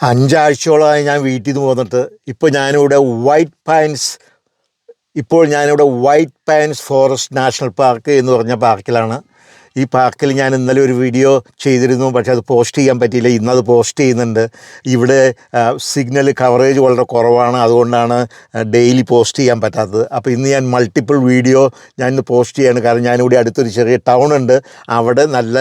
അഞ്ചാഴ്ചയോളമായി ഞാൻ വീട്ടിൽ നിന്ന് പോന്നിട്ട് ഇപ്പോൾ ഞാനിവിടെ വൈറ്റ് പൈൻസ് ഇപ്പോൾ ഞാനിവിടെ white pines forest national park എന്ന് പറഞ്ഞ പാർക്കിലാണ് ഈ പാർക്കിൽ ഞാൻ ഇന്നലെ ഒരു വീഡിയോ ചെയ്തിരുന്നു പക്ഷേ അത് പോസ്റ്റ് ചെയ്യാൻ പറ്റിയില്ല. ഇന്നത് പോസ്റ്റ് ചെയ്യുന്നുണ്ട്. ഇവിടെ സിഗ്നൽ കവറേജ് വളരെ കുറവാണ്. അതുകൊണ്ടാണ് ഡെയിലി പോസ്റ്റ് ചെയ്യാൻ പറ്റാത്തത്. അപ്പോൾ ഇന്ന് ഞാൻ മൾട്ടിപ്പിൾ വീഡിയോ ഞാൻ ഇന്ന് പോസ്റ്റ് ചെയ്യാണ്. കാരണം ഞാനിവിടെ അടുത്തൊരു ചെറിയ ടൗൺ ഉണ്ട്. അവിടെ നല്ല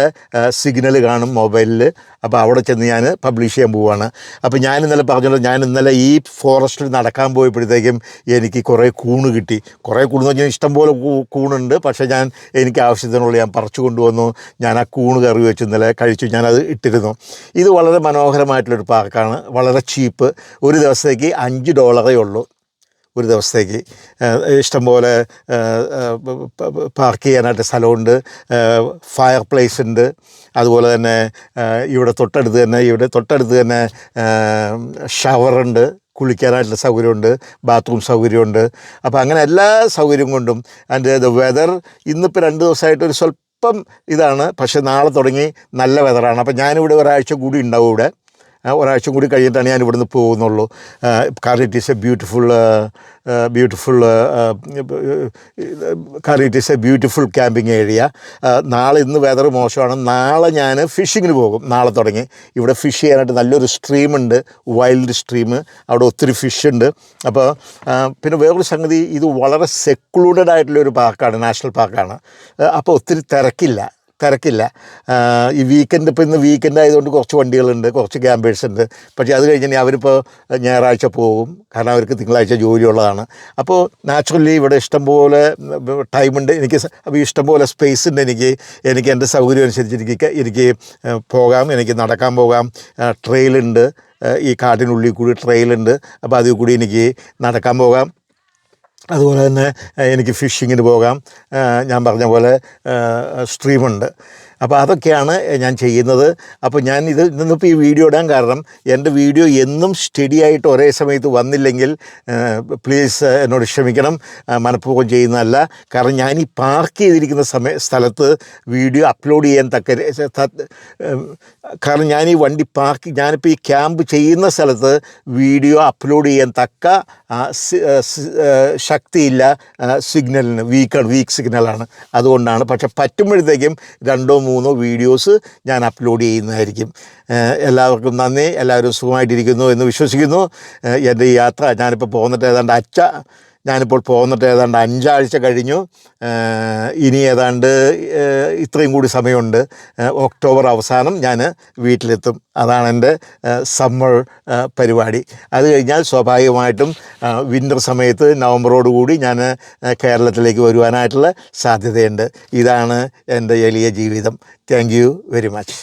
സിഗ്നൽ കാണും മൊബൈലിൽ അപ്പോൾ അവിടെ ചെന്ന് ഞാൻ പബ്ലിഷ് ചെയ്യാൻ പോവുകയാണ് അപ്പോൾ ഞാൻ ഇന്നലെ പറഞ്ഞല്ലോ ഞാൻ ഇന്നലെ ഈ ഫോറസ്റ്റിൽ നടക്കാൻ പോയപ്പോഴത്തേക്കും എനിക്ക് കുറേ കൂണ് കിട്ടി. കുറേ കൂണ് എന്ന് പറഞ്ഞാൽ ഇഷ്ടംപോലെ കൂണുണ്ട്. പക്ഷേ ഞാൻ എനിക്ക് ആവശ്യത്തിനുള്ള ഞാൻ പറിച്ചു കൊണ്ടുവന്നു. ഞാൻ ആ കൂണ് കറി വെച്ച് ഇന്നലെ കഴിച്ചു. ഞാനത് ഇട്ടിരുന്നു. ഇത് വളരെ മനോഹരമായിട്ടുള്ളൊരു പാർക്കാണ് വളരെ ചീപ്പ്. ഒരു ദിവസത്തേക്ക് അഞ്ച് ഡോളറേ ഉള്ളൂ. ഒരു ദിവസത്തേക്ക്. ഇഷ്ടംപോലെ പാർക്ക് ചെയ്യാനായിട്ട് സ്ഥലമുണ്ട്. ഫയർ പ്ലേസ് ഉണ്ട്. അതുപോലെ തന്നെ ഇവിടെ തൊട്ടടുത്ത് തന്നെ ഇവിടെ തൊട്ടടുത്ത് തന്നെ ഷവറുണ്ട് കുളിക്കാനായിട്ടുള്ള സൗകര്യമുണ്ട്. ബാത്റൂം സൗകര്യമുണ്ട്. അപ്പോൾ അങ്ങനെ എല്ലാ സൗകര്യം കൊണ്ടും അതിന്റെ വെതർ ഇന്നിപ്പോൾ രണ്ട് ദിവസമായിട്ട് ഒരു സ്വല്പം ഇതാണ്. പക്ഷേ നാളെ തുടങ്ങി നല്ല വെതറാണ് അപ്പോൾ ഞാനിവിടെ ഒരാഴ്ച കൂടി ഉണ്ടാവും ഇവിടെ. ഒരാഴ്ച കൂടി കഴിഞ്ഞിട്ടാണ് ഞാൻ ഇവിടുന്ന് പോകുന്നുള്ളൂ. കാരണം it is a beautiful beautiful കാരണം it is a beautiful camping area നാളെ ഇന്ന് വെതർ മോശമാണ്. നാളെ ഞാൻ ഫിഷിങ്ങിന് പോകും. നാളെ തുടങ്ങി. ഇവിടെ ഫിഷ് ചെയ്യാനായിട്ട് നല്ലൊരു സ്ട്രീമുണ്ട് വൈൽഡ് സ്ട്രീം അവിടെ ഒത്തിരി ഫിഷ് ഉണ്ട്. അപ്പോൾ പിന്നെ വേറൊരു സംഗതി ഇത് വളരെ സെക്ലൂഡഡ് ആയിട്ടുള്ളൊരു പാർക്കാണ് നാഷണൽ പാർക്കാണ് അപ്പോൾ ഒത്തിരി തിരക്കില്ല. തിരക്കില്ല. ഈ വീക്കെൻഡ് ഇപ്പോൾ ഇന്ന് വീക്കെൻഡ് ആയതുകൊണ്ട് കുറച്ച് വണ്ടികളുണ്ട് കുറച്ച് ക്യാമ്പേഴ്സ് ഉണ്ട്. പക്ഷേ അത് കഴിഞ്ഞ് അവരിപ്പോൾ ഞായറാഴ്ച പോകും. കാരണം അവർക്ക് തിങ്കളാഴ്ച ജോലിയുള്ളതാണ്. അപ്പോൾ നാച്ചുറലി ഇവിടെ ഇഷ്ടംപോലെ ടൈമുണ്ട് എനിക്ക് അപ്പോൾ ഇഷ്ടംപോലെ സ്പേസ് ഉണ്ട് എനിക്ക്. എനിക്ക് എന്റെ സൗകര്യം അനുസരിച്ച് എനിക്ക് എനിക്ക് പോകാം. എനിക്ക് നടക്കാൻ പോകാം. ട്രെയിലുണ്ട് ഈ കാട്ടിനുള്ളിൽ കൂടി ട്രെയിലുണ്ട് അപ്പോൾ അതിൽ കൂടി എനിക്ക് നടക്കാൻ പോകാം. അതുപോലെ തന്നെ എനിക്ക് ഫിഷിങ്ങിന് പോകാം. ഞാൻ പറഞ്ഞ പോലെ സ്ട്രീമുണ്ട്. അപ്പോൾ അതൊക്കെയാണ് ഞാൻ ചെയ്യുന്നത്. അപ്പോൾ ഞാൻ ഇത് ഇന്നിപ്പോൾ ഈ വീഡിയോ ഇടാൻ കാരണം എന്റെ വീഡിയോ എന്നും സ്റ്റഡി ആയിട്ട് ഒരേ സമയത്ത് വന്നില്ലെങ്കിൽ പ്ലീസ് എന്നോട് ക്ഷമിക്കണം. മനഃപൂർവം ചെയ്യുന്നതല്ല. കാരണം ഞാൻ ഈ പാർക്ക് ചെയ്തിരിക്കുന്ന സമയ സ്ഥലത്ത് വീഡിയോ അപ്ലോഡ് ചെയ്യാൻ തക്ക കാരണം ഞാൻ ഈ വണ്ടി പാർക്ക് ഞാനിപ്പോൾ ഈ ക്യാമ്പ് ചെയ്യുന്ന സ്ഥലത്ത് വീഡിയോ അപ്ലോഡ് ചെയ്യാൻ തക്ക ശക്തിയില്ല സിഗ്നലിന് വീക്കാണ് വീക്ക് സിഗ്നലാണ് അതുകൊണ്ടാണ്. പക്ഷെ പറ്റുമ്പോഴത്തേക്കും രണ്ടോ മൂന്നോ വീഡിയോസ് ഞാൻ അപ്ലോഡ് ചെയ്യുന്നതായിരിക്കും. എല്ലാവർക്കും നന്ദി. എല്ലാവരും സുഖമായിട്ടിരിക്കുന്നു എന്ന് വിശ്വസിക്കുന്നു. എന്റെ യാത്ര ഞാനിപ്പോൾ പോന്നിട്ട് ഏതാണ്ട് അച്ച ഞാനിപ്പോൾ പോന്നിട്ട് ഏതാണ്ട് അഞ്ചാഴ്ച കഴിഞ്ഞു. ഇനി ഏതാണ്ട് ഇത്രയും കൂടി സമയമുണ്ട്. ഒക്ടോബർ അവസാനം ഞാൻ വീട്ടിലെത്തും. അതാണ് എന്റെ സമ്മർ പരിപാടി. അത് കഴിഞ്ഞാൽ സ്വാഭാവികമായിട്ടും വിന്റർ സമയത്ത് നവംബറോടുകൂടി ഞാൻ കേരളത്തിലേക്ക് വരുവാനായിട്ടുള്ള സാധ്യതയുണ്ട്. ഇതാണ് എന്റെ എളിയ ജീവിതം. Thank very much.